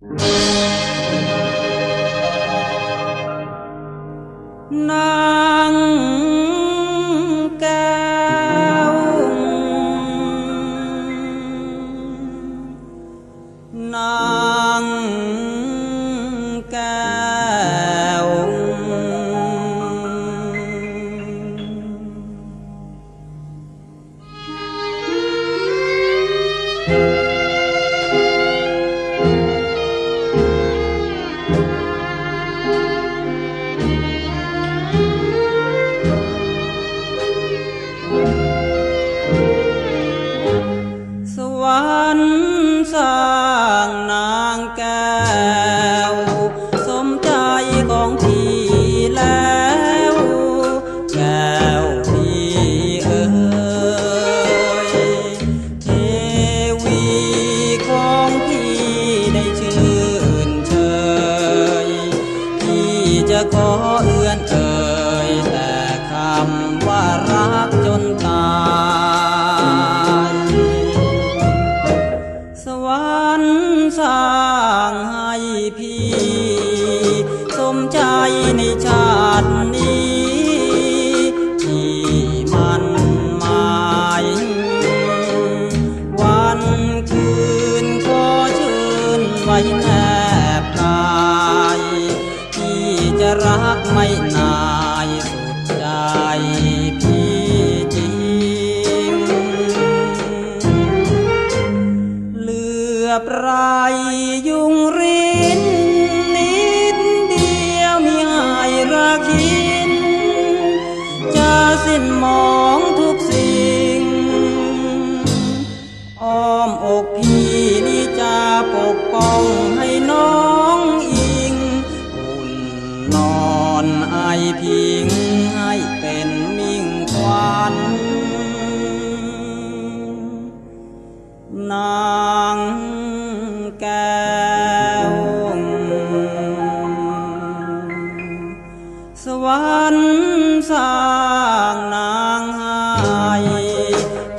นาง ขอเอื้อนเอ่ยแต่คำว่ารักจนตาย สวรรค์สร้างให้พี่ สมใจในชาตินี้ที่มันหมายวันคืนขอเชิญไว้แน รักไม่นายสุดใจพี่จริง เหลือบไรยุงรินนิดเดียวมีหายรักหิน จะสิ้นมองทุกสิ่ง อ้อมอกพี่นี่จะปกป้องให้ นอนไอพิงให้เป็นมิ่งควันนางแก้วสวรรค์สร้างนางให้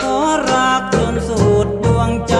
ขอรักจนสุดดวงใจ